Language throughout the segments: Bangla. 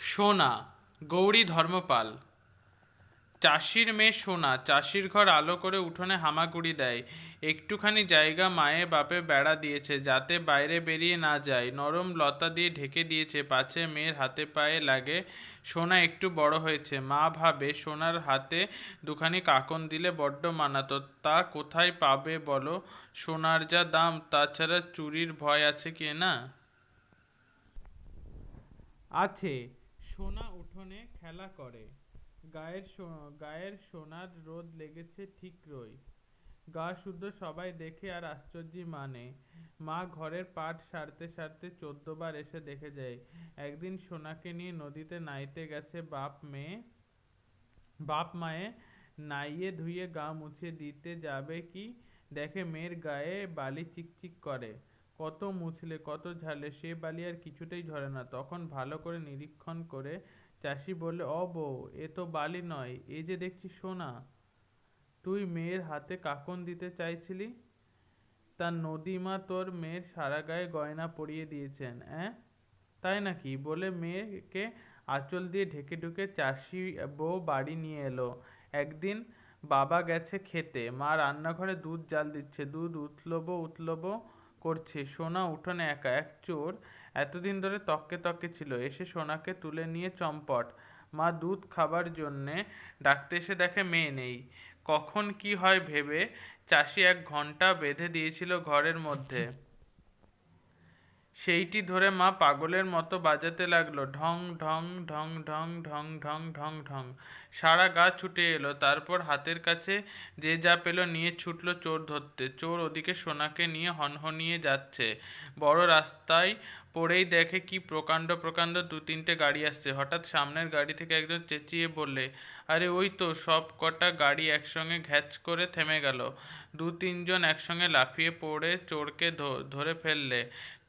সোনা, গৌরী ধর্মপাল। চাষির মেয়ে সোনা, চাষির ঘর আলো করে উঠোনে হামাগুড়ি দেয়। একটুখানি জায়গা মায়ে বাপে বেড়া দিয়েছে, যাতে বাইরে বেরিয়ে না যায়। নরম লতা দিয়ে ঢেকে দিয়েছে, পাছে মেয়ের হাতে পায়ে লাগে। সোনা একটু বড় হয়েছে। মা ভাবে সোনার হাতে দুখানি কাকন দিলে বড্ড মানাতো। তা কোথায় পাবে বলো? সোনার যা দাম, তাছাড়া চুরির ভয় আছে কি না? আছে। সোনা উঠোনে খেলা করে। গায়ের গায়ের সোনার রোদ লেগেছে ঠিক রই। গা শুদ্ধ সবাই দেখে আর আশ্চর্যই মানে। মা ঘরের পাট সারতে সারতে চোদ্দবার এসে দেখে যায়, একদিন সোনাকে নিয়ে নদীতে নাইতে গেছে বাপ মেয়ে। বাপ মায়ে নাইয়ে ধুয়ে গা মুছে দিতে যাবে কি? দেখে মেয়ের গায়ে বালি চিকচিক করে। কত মুছলে, কত ঝালে, সে বালি আর কিছুতেই ঝরে না। তখন ভালো করে নিরীক্ষণ করে চাষি বললে অ বউ, এ তো বালি নয়, এ যে দেখছি সোনা, তুই মেয়ের হাতে কাকন দিতে চাইছিলি? তা নদীমা তোর মেয়ের সারা গায়ে গয়না পরিয়ে দিয়েছেন, অ্যাঁ? তাই নাকি? বলে মেয়েকে আঁচল দিয়ে ঢেকে ঢুকে চাষি বউ বাড়ি নিয়ে এলো। একদিন বাবা গেছে খেতে, মা রান্নাঘরে দুধ জাল দিচ্ছে, দুধ উতলবো উতলবো করছে। সোনা উঠোনে একা, এক চোর। এতদিন ধরে তককে তককে ছিল। এসে সোনাকে তুলে নিয়ে চম্পট। মা দুধ খাবার জন্যে ডাকতে এসে দেখে মেয়ে নেই। কখন কি হয় ভেবে চাষি এক ঘণ্টা বেঁধে দিয়েছিল ঘরের মধ্যে। সেইটি ধরে মা পাগলের মতো বাজাতে লাগল। ঢং ঢং ঢং ঢং ঢং ঢং ঢং ঢং। সারা গা ছুটে এলো। তারপর হাতের কাছে যে যা পেল নিয়ে ছুটলো চোর ধরতে। চোর ওদিকে সোনাকে নিয়ে হনহনিয়ে যাচ্ছে। বড় রাস্তায় পড়েই দেখে কি প্রকাণ্ড প্রকাণ্ড দু তিনটে গাড়ি আসছে। হঠাৎ সামনের গাড়ি থেকে একজন চেঁচিয়ে বললে, আরে, ওই তো সব কটা গাড়ি একসঙ্গে ঘ্যাচ করে থেমে গেল। দু তিনজন একসঙ্গে লাফিয়ে পড়ে চোরকে ধরে ফেললে।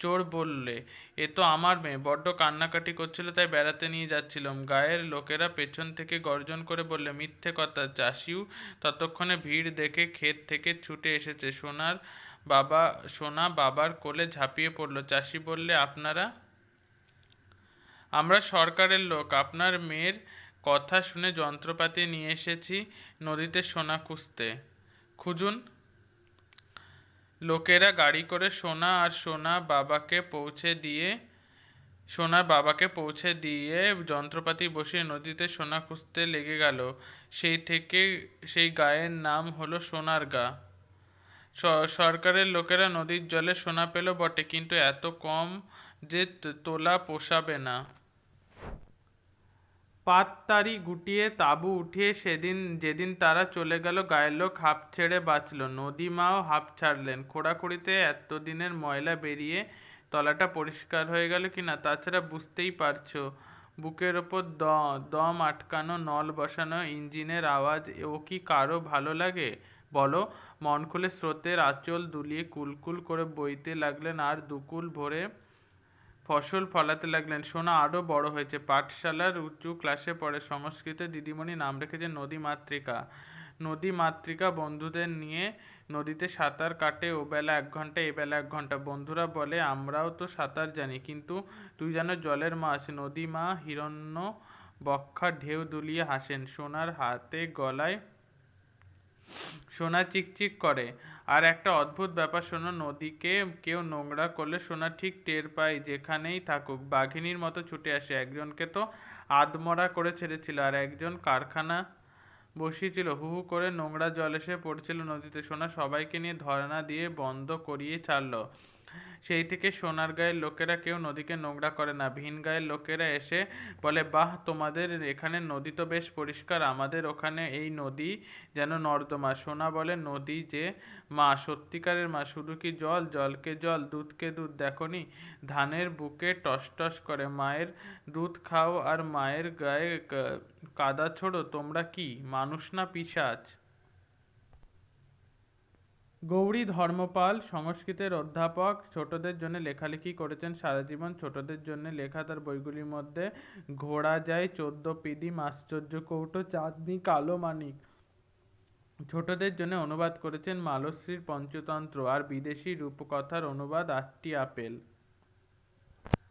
চোর বললে, এ তো আমার মেয়ে, বড্ড কান্নাকাটি করছিল, তাই বেড়াতে নিয়ে যাচ্ছিলাম। গায়ের লোকেরা পেছন থেকে গর্জন করে বললে, মিথ্যে কথা চাষিও ততক্ষণে ভিড় দেখে ক্ষেত থেকে ছুটে এসেছে সোনার বাবা সোনা বাবার কোলে ঝাঁপিয়ে পড়ল। চাষি বললে আপনারা? আমরা সরকারের লোক। আপনার মেয়ের কথা শুনে যন্ত্রপাতি নিয়ে এসেছি নদীতে সোনা খুঁজতে। খুঁজুন। লোকেরা গাড়ি করে সোনা আর সোনা বাবাকে পৌঁছে দিয়ে সোনার বাবাকে পৌঁছে দিয়ে যন্ত্রপাতি বসিয়ে নদীতে সোনা খুঁজতে লেগে গেল। সেই থেকে সেই গায়ের নাম হলো সোনার গা সরকারের লোকেরা নদীর জলে সোনা পেল বটে, কিন্তু এত কম যে তোলা পোষাবে না। পাততারি গুটিয়ে তাঁবু উঠিয়ে সেদিন যেদিন তারা চলে গেল, গায়ের লোক হাঁপ ছেড়ে বাঁচল। নদীমাও হাঁপ ছাড়লেন। খোঁড়াখুড়িতে এতদিনের ময়লা বেরিয়ে তলাটা পরিষ্কার হয়ে গেল কিনা, তাছাড়া বুঝতেই পারছ। বুকের ওপর দ- দম আটকানো, নল বসানো, ইঞ্জিনের আওয়াজ ও কি কারও ভালো লাগে? বলো, মন খুলে স্রোতের আঁচল দুলিয়ে কুলকুল করে বইতে লাগলেন আর দুকুল ভরে ফসল ফলাতে লাগলেন। সোনা আরও বড় হয়েছে। পাঠশালার উঁচু ক্লাসে পড়ে সংস্কৃতে দিদিমণি নাম রেখেছে নদী মাতৃকা। নদী মাতৃকা বন্ধুদের নিয়ে নদীতে সাঁতার কাটে ও বেলা এক ঘণ্টা এ বেলা এক ঘণ্টা। বন্ধুরা বলে, আমরাও তো সাঁতার জানি, কিন্তু তুই যেন জলের মাছ। নদী মা হিরণ্য বক্ষা ঢেউ দুলিয়ে হাসেন। সোনার হাতে গলায় সোনা চিকচিক করে। আর একটা অদ্ভুত ব্যাপার শোনো নদীকে কেউ নোংরা করলে সোনা ঠিক টের পায়, যেখানেই থাকুক। বাঘিনীর মতো ছুটে আসে। একজনকে তো আদমরা করে ছেড়েছিল, আর একজন কারখানা বসিয়েছিল। হু হু করে নোংরা জল এসে পড়ছিল নদীতে। সোনা সবাইকে নিয়ে ধর্ণা দিয়ে বন্ধ করিয়ে ছাড়লো। সেই থেকে সোনার গায়ের লোকেরা কেউ নদীকে নোংরা করে না। ভিন গায়ের লোকেরা এসে বলে, বাহ, তোমাদের এখানে নদী তো বেশ পরিষ্কার, আমাদের ওখানে এই নদী যেন নর্দমা। সোনা বলে, নদী যে মা, সত্যিকারের মা, শুধু কি জল? জলকে জল, দুধকে দুধ, দেখনি? ধানের বুকে টস টস করে, মায়ের দুধ খাও আর মায়ের গায়ে কাদা ছোড়ো, তোমরা কি? মানুষ না পিশাচ গৌরী ধর্মপাল, সংস্কৃতের অধ্যাপক, ছোটদের জন্য লেখালেখি করেছেন, সারা জীবন ছোটদের জন্য লেখা তার বইগুলির মধ্যে ঘোড়া যায়, চোদ্দ পিদিম আশ্চর্য কৌটো, চাঁদনি, কালো মানিক ছোটদের জন্য অনুবাদ করেছেন মালশ্রীর পঞ্চতন্ত্র আর বিদেশি রূপকথার অনুবাদ আটটি আপেল।